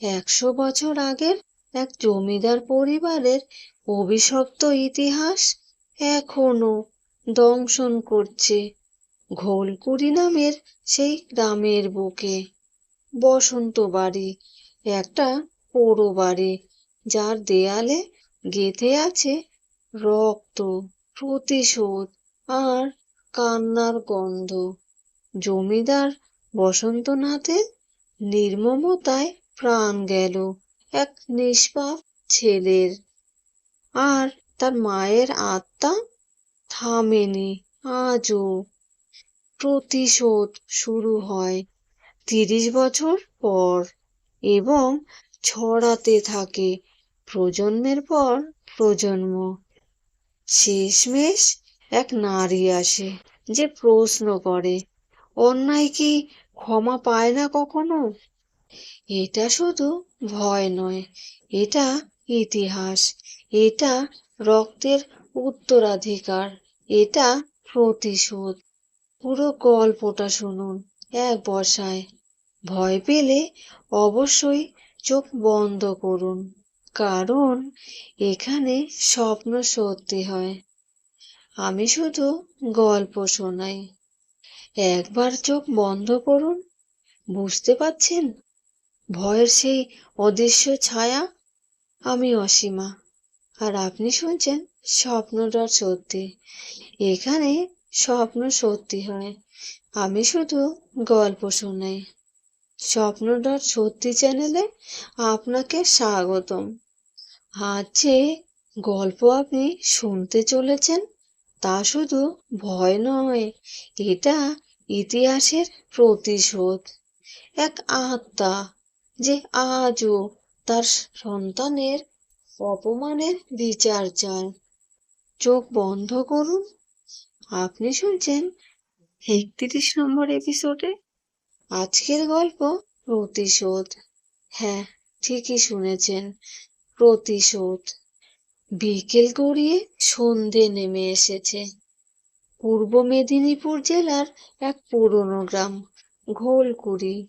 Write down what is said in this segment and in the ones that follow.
একশো বছর আগের এক জমিদার পরিবারের অভিশপ্ত ইতিহাস এখনও দংশন করছে ঘোলকুড়ি নামের সেই গ্রামের বুকে। বসন্ত বাড়ি, একটা পোড়ো বাড়ি, যার দেয়ালে গেঁথে আছে রক্ত, প্রতিশোধ আর কান্নার গন্ধ। জমিদার বসন্তনাথের নির্মমতায় প্রাণ গেল এক নিষ্পাপ ছেলের। আর তার মায়ের আত্মা থামেনি আজও। প্রতিশোধ শুরু হয় তিরিশ বছর পর এবং ছড়াতে থাকে প্রজন্মের পর প্রজন্ম। শেষমেশ এক নারী আসে যে প্রশ্ন করে, অন্যায় কি ক্ষমা পায় না কখনো? এটা শুধু ভয় নয়, এটা ইতিহাস, এটা রক্তের উত্তরাধিকার, এটা প্রতিশোধ। পুরো গল্পটা শুনুন এক বসায় ভয় পেলে অবশ্যই চোখ বন্ধ করুন, কারণ এখানে স্বপ্ন সত্যি হয়। আমি শুধু গল্প শোনাই। একবার চোখ বন্ধ করুন, বুঝতে পারছেন? ভয়ের সেই অদৃশ্য ছায়া? আমি অসীমা। আর আপনি শুনছেন স্বপ্নটা সত্যি। এখানে স্বপ্ন সত্যি হয়। আমি শুধু গল্প শোনাই। স্বপ্নটা সত্যি চ্যানেলে আপনাকে স্বাগতম। আজ যে গল্প আপনি শুনতে চলেছেন, তা শুধু ভয় নয়, এটা ইতিহাসের প্রতিশোধ। এক আত্মা যে আজও তার সন্তানের অপমানের বিচার চায়। চোখ বন্ধ করুন। আপনি শুনছেন একত্রিশ নম্বর এপিসোডে আজকের গল্প প্রতিশোধ। হ্যাঁ ঠিকই শুনেছেন, প্রতিশোধ। বিকেল গড়িয়ে সন্ধে নেমে এসেছে। পূর্ব মেদিনীপুর জেলার এক পুরনো গ্রাম, ঘোলকুড়ি।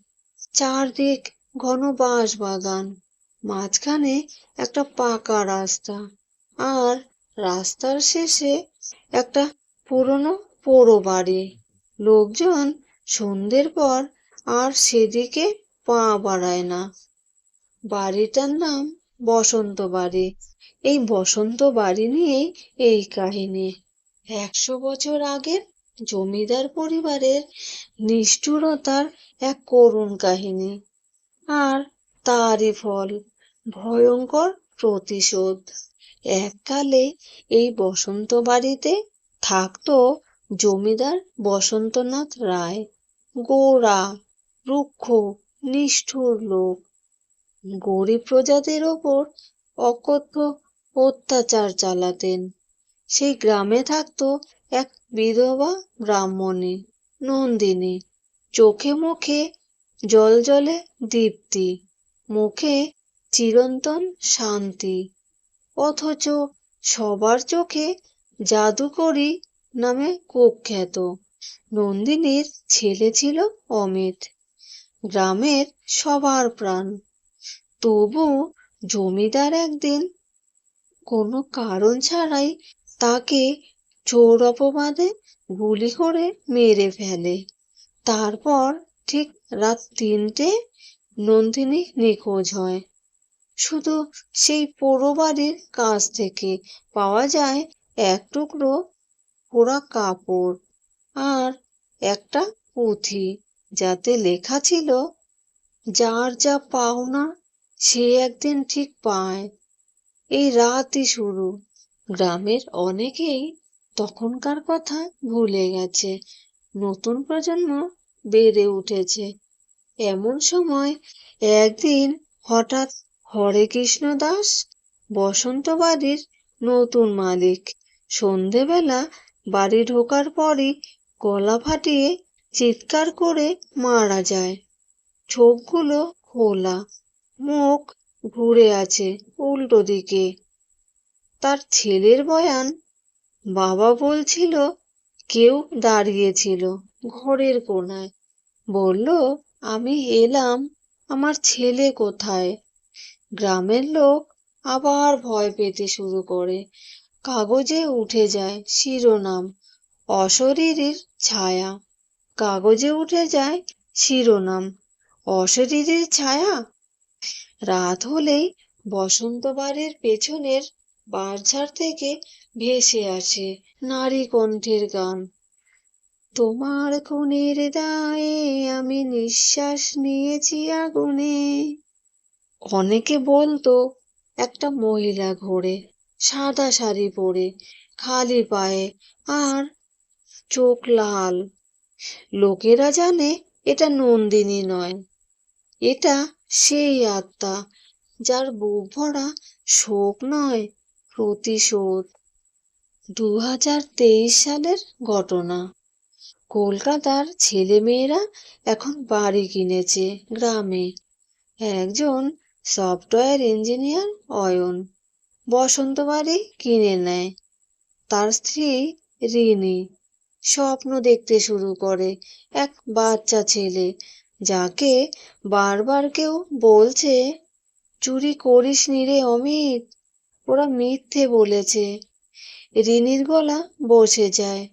চারদিক ঘন বাঁশ বাগান মাঝখানে একটা পাকা রাস্তা আর রাস্তার শেষে একটা পুরনো পোড়ো বাড়ি লোকজন সন্ধ্যের পর আর সেদিকে পা বাড়ায় না। বাড়িটার নাম বসন্ত বাড়ি এই বসন্ত বাড়ি নিয়েই এই কাহিনী। একশো বছর আগের জমিদার পরিবারের নিষ্ঠুরতার এক করুণ কাহিনী। আর তারই ফল। ভয়ঙ্কর প্রতিশোধ। এককালে এই বসন্ত বাড়িতে থাকতো জমিদার বসন্তনাথ রায়। গোড়া, রুক্ষ, নিষ্ঠুর লোক। গরিব প্রজাদের ওপর অকথ্য অত্যাচার চালাতেন। সেই গ্রামে থাকতো এক বিধবা ব্রাহ্মণী, নন্দিনী। চোখে মুখে জল জলে দীপ্তি, মুখে চিরন্তন শান্তি। অথচ সবার চোখে জাদুকরি নামে কুখ্যাত। নন্দিনীর ছেলে ছিল অমিত, গ্রামের সবার প্রাণ। তবু জমিদার একদিন কোনো কারণ ছাড়াই তাকে চোর অপবাদে গুলি করে মেরে ফেলে। তারপর ঠিক রাত তিনটে নন্দিনী নিখোঁজ হয়। শুধু সেই পোড়ো কাছ থেকে পাওয়া যায় এক টুকরো পোড়া কাপড় আর একটা পুঁথি, যাতে লেখা ছিল, যার যা পাওনা সে একদিন ঠিক পায়। এই রাতই শুরু। গ্রামের অনেকেই তখনকার কথা ভুলে গেছে। নতুন প্রজন্ম বেড়ে উঠেছে। এমন সময় একদিন হঠাৎ হরে কৃষ্ণ দাস বসন্ত বাড়ির নতুন মালিক। সন্ধেবেলা বাড়ি ঢোকার পরই গলা ফাটিয়ে চিৎকার করে মারা যায়। চোখগুলো খোলা, মুখ ঘুরে আছে উল্টো দিকে তার ছেলের বয়ান বাবা বলছিল কেউ দাঁড়িয়েছিল ঘরের কোনায় বলল, আমি এলাম, আমার ছেলে কোথায়? গ্রামের লোক আবার ভয় পেতে শুরু করে। কাগজে উঠে যায় শিরোনাম, অশরীরীর ছায়া। কাগজে উঠে যায় শিরোনাম, অশরীরীর ছায়া? রাত হলেই বসন্ত বাড়ির পেছনের বাঁশঝাড় থেকে ভেসে আসে নারী কণ্ঠের গান। তোমার খুনের দায়ে আমি নিঃশ্বাস নিয়েছি আগুনে। অনেকে বলতো, একটা মহিলা ঘোরে, সাদা শাড়ি পরে, খালি পায়ে, আর চোখ লাল। লোকেরা জানে এটা নন্দিনী নয়, এটা সেই আত্মা, যার বুক ভরা শোক নয় প্রতিশোধ। দু হাজার তেইশ সালের ঘটনা। কলকাতার ছেলেমেয়েরা এখন বাড়ি কিনেছে গ্রামে। একজন সফটওয়্যার ইঞ্জিনিয়ার অয়ন বসন্ত বাড়ি কিনে নেয়। তার স্ত্রী রিনি স্বপ্ন দেখতে শুরু করে এক বাচ্চা ছেলে, যাকে বারবার কেউ বলছে, চুরি করিস নি রে অমিত। ওরা মিথ্যে বলেছে। রিনির গলা বসে যায়।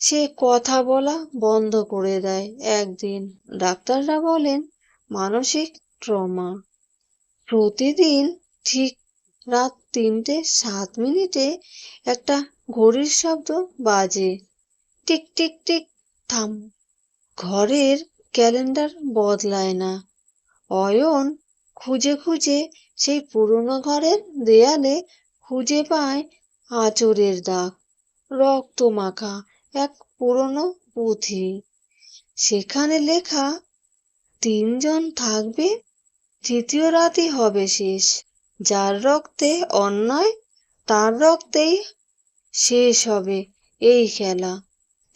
সে কথা বলা বন্ধ করে দেয় একদিন। ডাক্তাররা বলেন, মানসিক ট্রমা। প্রতিদিন ঠিক রাত তিনটে সাত মিনিটে একটা ঘড়ির শব্দ বাজে। টিক টিক টিক, থাম। ঘরের ক্যালেন্ডার বদলায় না। অয়ন খুঁজে খুঁজে সেই পুরনো ঘরের দেয়ালে খুঁজে পায় আঁচড়ের দাগ, রক্ত মাখা এক পুরনো পুঁথি। সেখানে লেখা, তিনজন থাকবে তৃতীয় রাতই হবে শেষ। যার রক্তে অন্যায়, তার রক্তেই শেষ হবে এই খেলা।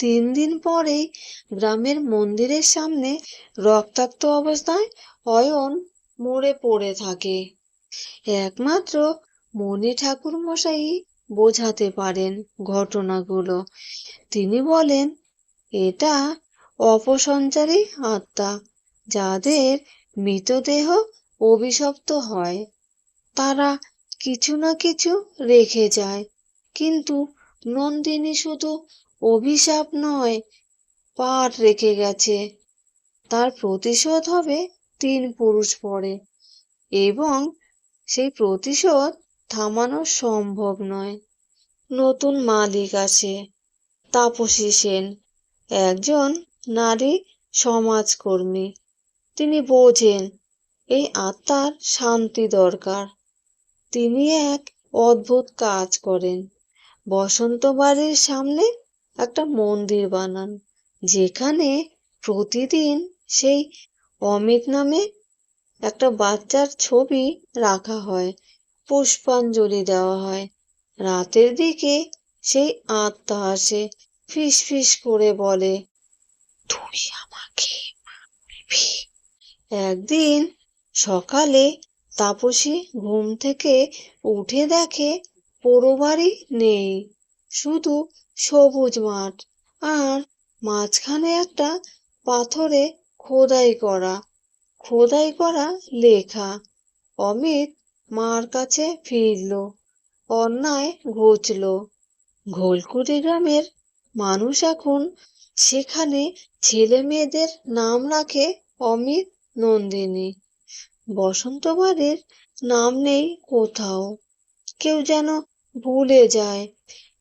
তিন দিন পরেই গ্রামের মন্দিরের সামনে রক্তাক্ত অবস্থায় অয়ন মরে পড়ে থাকে। একমাত্র মণি ঠাকুর মশাই বোঝাতে পারেন ঘটনাগুলো। তিনি বলেন, এটা অপসঞ্চারী আত্মা, যাদের মৃতদেহ অভিশপ্ত হয়। তারা কিছু না কিছু রেখে যায়, কিন্তু নন্দিনী শুধু অভিশাপ নয় পাঠ রেখে গেছে। তার প্রতিশোধ হবে তিন পুরুষ পরে এবং সেই প্রতিশোধ থামানো সম্ভব নয়। নতুন মালিক আছে, তাপসী সেন, একজন নারী সমাজকর্মী। তিনি বোঝেন, এই আত্মার শান্তি দরকার। তিনি এক অদ্ভুত কাজ করেন। বসন্ত বাড়ির সামনে একটা মন্দির বানান, যেখানে প্রতিদিন সেই অমিত নামে একটা বাচ্চার ছবি রাখা হয়, পুষ্পাঞ্জলি দেওয়া হয়। রাতের দিকে সেই আত্মা আসে, ফিস ফিস করে বলে তুই আমাকে একদিন সকালে তাপসী ঘুম থেকে উঠে দেখে পোড়ো নেই, শুধু সবুজ মাঠ। আর মাঝখানে একটা পাথরে খোদাই করা খোদাই করা লেখা। অমিত মার কাছে ফিরল, অন্যায় ঘুচল ঘোলকুটি গ্রামের মানুষ এখন সেখানে ছেলে মেয়েদের নাম রাখে অমিত নন্দিনী। বসন্ত বাড়ির নাম নেই কোথাও। কেউ যেন ভুলে যায়,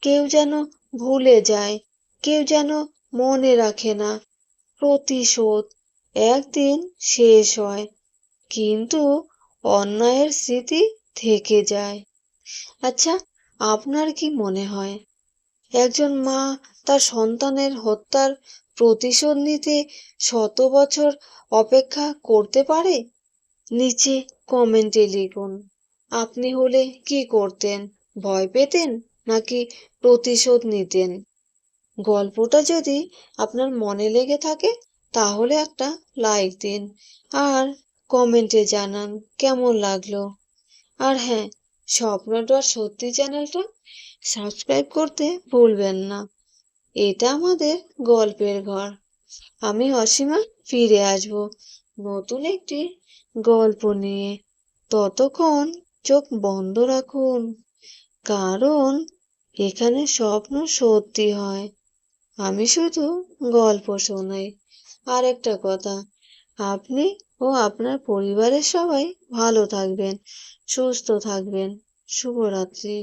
কেউ যেন ভুলে যায়, কেউ যেন মনে রাখে না প্রতিশোধ। একদিন শেষ হয়, কিন্তু অন্যায়ের স্মৃতি থেকে যায়। আচ্ছা আপনার কি মনে হয়, একজন মা তার সন্তানের হত্যার প্রতিশোধ নিতে শত বছর অপেক্ষা করতে পারে? নিচে কমেন্টে লিখুন, আপনি হলে কি করতেন, ভয় পেতেন, নাকি প্রতিশোধ নিতেন? গল্পটা যদি আপনার মনে লেগে থাকে তাহলে একটা লাইক দিন আর কমেন্টে জানান কেমন লাগল। আর হ্যাঁ স্বপ্নটা সত্যি চ্যানেলটা সাবস্ক্রাইব করতে ভুলবেন না। এটা আমাদের গল্পের ঘর। আমি অসীমা ফিরে আসব নতুন একটি গল্প নিয়ে। ততক্ষণ চোখ বন্ধ রাখুন, কারণ এখানে স্বপ্ন সত্যি হয়। আমি শুধু গল্প শোনাই। আর একটা কথা। আপনি ও আপনার পরিবারের সবাই ভালো থাকবেন সুস্থ থাকবেন। শুভরাত্রি।